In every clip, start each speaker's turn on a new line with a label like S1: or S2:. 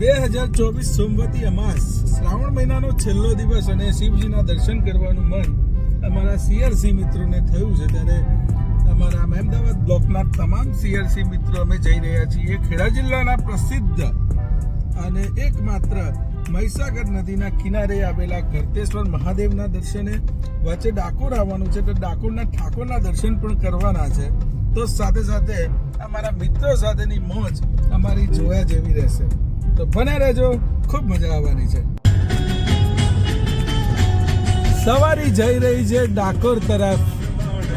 S1: બે હજાર ચોવીસ સોમવતી અમાસ શ્રાવણ મહિનાનો છેલ્લો દિવસ અને શિવજીના દર્શન કરવાનું મન અમારા સીઆરસી મિત્રોને થયું છે. ત્યારે અમારા મહેમદાવાદ બ્લોકના તમામ સીઆરસી મિત્રો અમે જઈ રહ્યા છીએ. ખેડા જિલ્લાના પ્રસિદ્ધ અને એકમાત્ર મહીસાગર નદીના કિનારે આવેલા ઘરતેશ્વર મહાદેવના દર્શને વચ્ચે ડાકોર આવવાનું છે. તો ડાકોરના ઠાકોરના દર્શન પણ કરવાના છે. તો સાથે સાથે અમારા મિત્રો સાથેની મોજ અમારી જોયા જેવી રહેશે. તો બને રહેજો. ખૂબ મજા આવવાની છે. સવારી જઈ રહી છે ડાકોર તરફ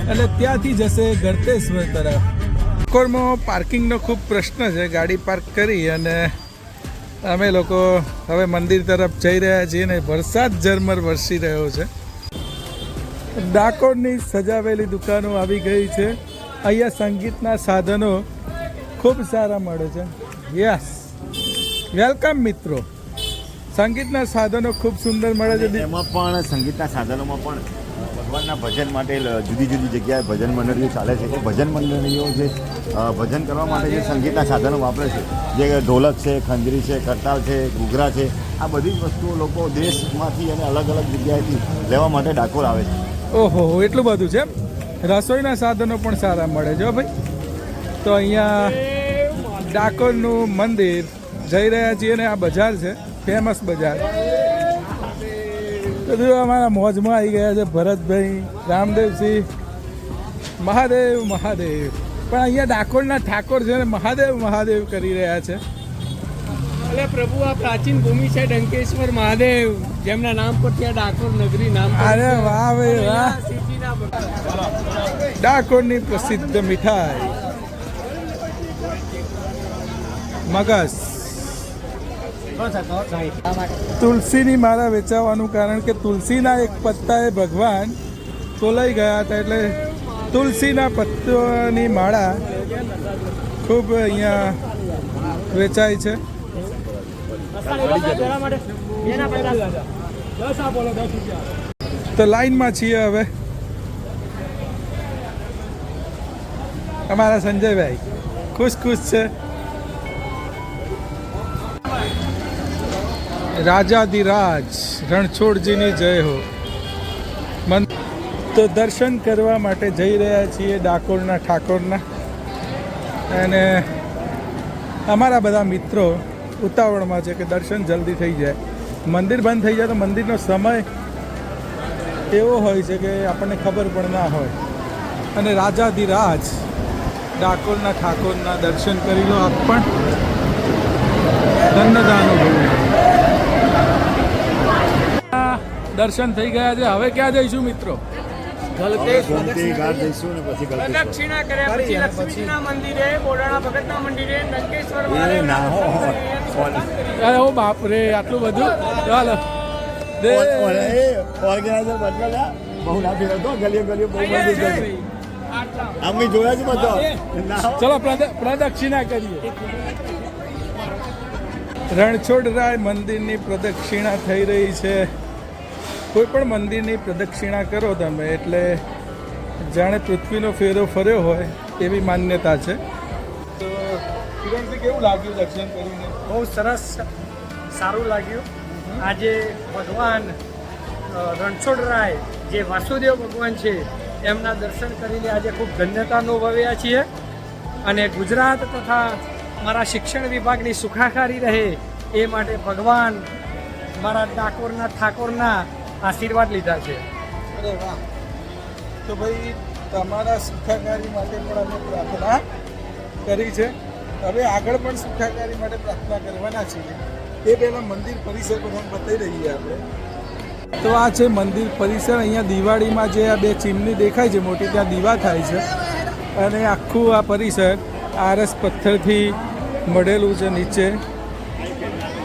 S1: એટલે ત્યાંથી જશે ગરતેશ્વર તરફ. ડાકોરમાં પાર્કિંગનો ખૂબ પ્રશ્ન છે. ગાડી પાર્ક કરી અને અમે લોકો હવે મંદિર તરફ જઈ રહ્યા છીએ ને વરસાદ ઝરમર વરસી રહ્યો છે. ડાકોરની સજાવેલી દુકાનો આવી ગઈ છે. અહીંયા સંગીતના સાધનો ખૂબ સારા મળે છે. યસ. વેલકમ મિત્રો. સંગીતના સાધનો ખૂબ સુંદર મળે છે.
S2: એમાં પણ સંગીતના સાધનોમાં પણ ભગવાનના ભજન માટે જુદી જુદી જગ્યાએ ભજન મંડળીઓ ચાલે છે. એ ભજન મંડળીઓ જે ભજન કરવા માટે જે સંગીતના સાધનો વાપરે છે જે ઢોલક છે ખંજરી છે કરતાલ છે ઘૂઘરા છે આ બધી જ વસ્તુઓ લોકો દેશમાંથી અને અલગ અલગ જગ્યાએથી લેવા માટે ડાકોર આવે છે.
S1: ઓહો એટલું બધું છે? રસોઈના સાધનો પણ સારા મળે છે ભાઈ. તો અહીંયા ડાકોરનું મંદિર જઈ રહ્યા છીએ ને આ બજાર છે ફેમસ બજાર. બધું અમારા મોજમાં આવી ગયા છે ભરતભાઈ રામદેવસિંહ મહાદેવ મહાદેવ. પણ અહીંયા ડાકોરના ઠાકોર છે ને મહાદેવ મહાદેવ કરી રહ્યા છે.
S3: અલે પ્રભુ આ પ્રાચીન ભૂમિ છે ડંકેશ્વર મહાદેવ. જેમના નામ પર ત્યાં ડાકોર નગરી નામ
S1: અરે વાહ ભાઈ વાહ. ડાકોરની પ્રસિદ્ધ મીઠાઈ. મગસ. તુલસીની માળા વેચાવાનું કારણ કે તુલસીના એક પત્તાએ ભગવાન તોલાઈ ગયા હતા એટલે તુલસીના પત્તાની માળા ખૂબ અહીંયા વેચાય છે. તો લાઈનમાં છીએ હવે. અમારા સંજયભાઈ ખુશ ખુશ છે. રાજાધિરાજ, રણછોડજીની જય હો. મન તો દર્શન કરવા માટે જઈ રહ્યા છીએ ડાકોરના ઠાકોરના. અને અમારા બધા મિત્રો ઉતાવળમાં છે કે દર્શન જલ્દી થઈ જાય. મંદિર બંધ થઈ જાય તો મંદિરનો સમય એવો હોય છે કે આપણને ખબર પણ ના હોય. અને રાજાધિરાજ ડાકોરના ઠાકોરના દર્શન કરી લો આપ પણ. ધન્યદાનો દર્શન થઈ ગયા છે. હવે ક્યાં જઈશું મિત્રો?
S3: પ્રદક્ષિણા કર્યા પછી લક્ષ્મીજીના મંદિરે બોડાણા ભગતના
S1: ઓ બાપ રે આટલું બધું? ચાલો.
S2: ઓર્ગેનાઇઝર બદલાયા બહુ ના ગલીઓ ગલીઓ. અમે જોયા છે બધો?
S1: ચલો પ્રદ- પ્રદક્ષિણા કરીએ. રણછોડરાય મંદિરની પ્રદક્ષિણા થઈ રહી છે. કોઈ પણ મંદિરની પ્રદક્ષિણા કરો તમે, એટલે જાણે પૃથ્વીનો ફેરો ફર્યો હોય એવી માન્યતા છે. તો કિરણજી, કેવું લાગ્યું દર્શન કરીને?
S3: બહુ સરસ, સારું લાગ્યું. આજે ભગવાન રણછોડરાય જે વાસુદેવ ભગવાન છે, એમના દર્શન કરીને આજે ખૂબ ધન્યતા અનુભવ્યા છીએ. અને ગુજરાત તથા મારા શિક્ષણ વિભાગની સુખાકારી રહે એ માટે ભગવાન, મારા ડાકોરના, ઠાકોરના આશીર્વાદ લીધા છે.
S1: અરે વાહ. તો ભાઈ, તમારા સુખાકારી માટે પણ અમે પ્રાર્થના કરી છે. હવે આગળ પણ સુખાકારી માટે પ્રાર્થના કરવાના છીએ. એ પહેલાં મંદિર પરિસર બધા બતાવી રહીએ આપણે. તો આ છે મંદિર પરિસર. અહીંયા દિવાળીમાં જે આ બે ચીમની દેખાય છે, મોટી, ત્યાં દીવા થાય છે. અને આખું આ પરિસર આરસ પથ્થરથી મળેલું છે નીચે.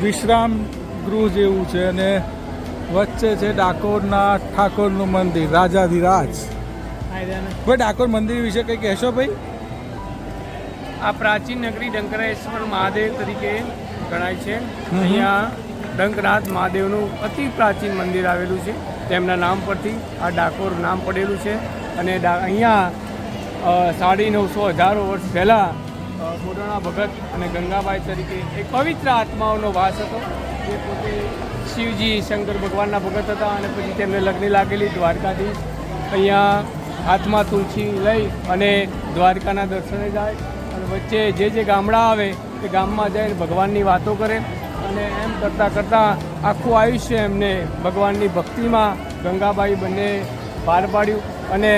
S1: વિશ્રામ ગૃહ જેવું છે અને વચ્ચે છે ડાકોરના ઠાકોરનું મંદિર રાજાધિરાજ. ભાઈ ડાકોર મંદિર વિશે કંઈ કહેશો ભાઈ?
S3: આ પ્રાચીન નગરી ડંકરેશ્વર મહાદેવ તરીકે ગણાય છે. અહીંયા ડંકનાથ મહાદેવનું અતિ પ્રાચીન મંદિર આવેલું છે. તેમના નામ પરથી આ ડાકોર નામ પડેલું છે. અને અહીંયા સાડી નવસો હજારો વર્ષ પહેલાં
S4: અ, બોડાણા ભગત અને ગંગાબાઈ તરીકે એક પવિત્ર આત્માઓનો વાસ હતો. જે પોતે શિવજી, શંકર ભગવાનના ભગત હતા અને પછી તેમને લગ્ન લાગેલી દ્વારકાધીશ. અહીંયા હાથમાં તુલસી લઈ અને દ્વારકાના દર્શને જાય અને વચ્ચે જે જે ગામડા આવે તે ગામમાં જઈને ભગવાનની વાતો કરે અને એમ કરતાં કરતાં આખું આયુષ્ય એમને ભગવાનની ભક્તિમાં ગંગાબાઈ બંને પાર પાડ્યું અને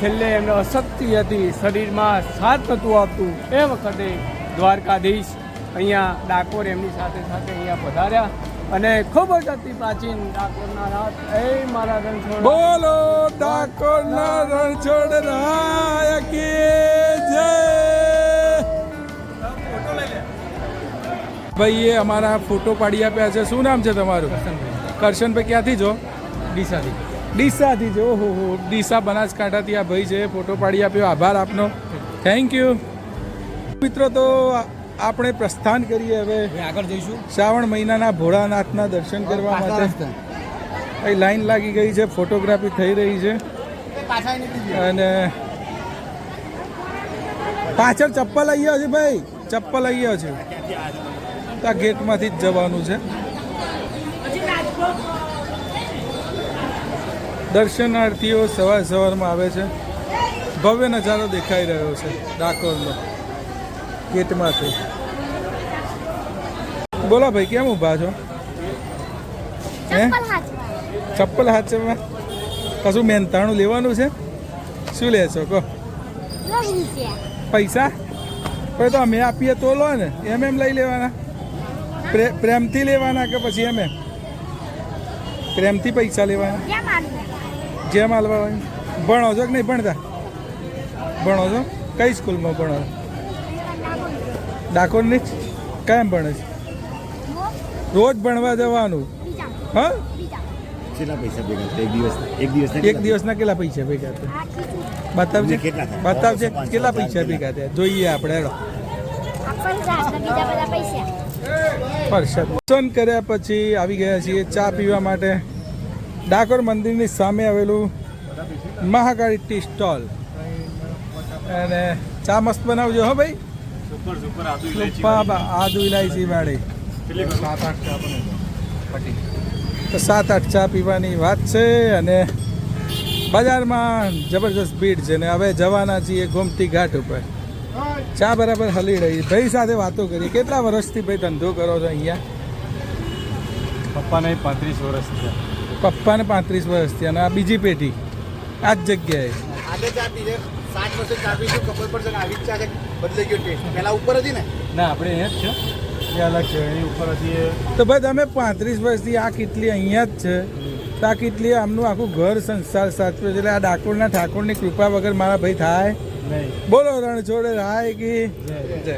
S4: છેલ્લે એમને અશક્તિ હતી, શરીરમાં સાથ નહોતું આપતું એ વખતે દ્વારકાધીશ અહીંયા ડાકોર એમની સાથે સાથે અહીંયા પધાર્યા. અને ખૂબ જ અતિ પ્રાચીન ડાકોરના રાત એ મારા રણછોડ
S1: બોલો ડાકોરના રણછોડ રાય કી જય! ભાઈ એ અમારા ફોટો પાડી આપ્યા છે. શું નામ છે તમારું? કરશનભાઈ. ક્યાંથી છો?
S4: ડીસાથી.
S1: ડીસાથી જો હો હો. ડીસા બનાસકાંઠાથી આ ભાઈ છે. ફોટો પાડી આપ્યો. આભાર આપનો. થેન્ક યુ મિત્રો તો આપણે પ્રસ્થાન કરીએ હવે.
S4: આગળ જઈશું.
S1: શ્રાવણ મહિનાના ભોળાનાથના દર્શન કરવા માટે. અહીં લાઈન લાગી ગઈ છે ફોટોગ્રાફી થઈ રહી છે. અને પાછળ ચપ્પલ આવ્યો છે ભાઈ ચપ્પલ આવ્યો છે તો આ ગેટમાંથી જ જવાનું છે. દર્શનાર્થીઓ સવાર સવારમાં આવે છે. ભવ્ય નજારો દેખાઈ રહ્યો છે ડાકોરનો. ગેટમાંથી બોલો ભાઈ કેમ ઊભા છો? હે? ચપ્પલ હાથમાં કશું મહેનતાણું લેવાનું છે? શું લેશો કહો? પૈસા? પણ તો અમે આપીએ તો લો ને. એમ એમ લઈ લેવાના. પ્રે- પ્રેમથી લેવાના કે પછી એમ એમ? પ્રેમથી પૈસા લેવાના. જેમ હાલવા ભણો છો કે નહીં ભણતા? ભણો છો? કઈ સ્કૂલમાં ભણો છો? ડાકોરની કેમ ભણે છે? રોજ ભણવા જવાનું? હા?
S2: કેટલા પૈસા ભેગા એક દિવસ એક દિવસના
S1: એક દિવસના કેટલા પૈસા ભેગા થયા? બતાવજે? બતાવજે. કેટલા પૈસા ભેગા થયા? જોઈએ આપણે હેડો. દર્શન કર્યા પછી આવી ગયા છીએ ચા પીવા માટે. ડાકોર મંદિરની સામે આવેલું મહાકાળી ટી સ્ટોલ. અને ચા મસ્ત બનાવજો હો ભાઈ. સુપર આદુ ઇલાયચી વાળી. તો સાત આઠ ચા પીવાની વાત છે અને બજારમાં જબરજસ્ત ભીડ છે ને હવે જવાના છીએ ગોમતી ઘાટ ઉપર. ચા બરાબર હલી રહી. ભાઈ સાથે વાતો કરી કેટલા વર્ષથી ભાઈ ધંધો કરો છો અહીંયા?
S4: પપ્પાને પાંત્રીસ વર્ષ થયા.
S1: પપ્પાને પાંત્રીસ વર્ષથી અને આ બીજી પેઢી. આ જ જગ્યાએ.
S5: ચા સાત વર્ષે ચા આવી જ ચા બદલાઈ ગયો ટેસ્ટ પહેલા ઉપર હતી ને?
S4: ના આપણે અહીંયા જ છે. અલગ છે એની ઉપર હતી
S1: તો ભાઈ તમે પાંત્રીસ વર્ષથી આ કેટલી અહીંયા જ છે? તો આ કેટલી આમનું આખું ઘર સંસાર સાચવે છે? એટલે આ ડાકોરના ઠાકોરની કૃપા વગર મારા ભાઈ થાય?
S4: નહીં.
S1: બોલો રણછોડે રાય કે? જય.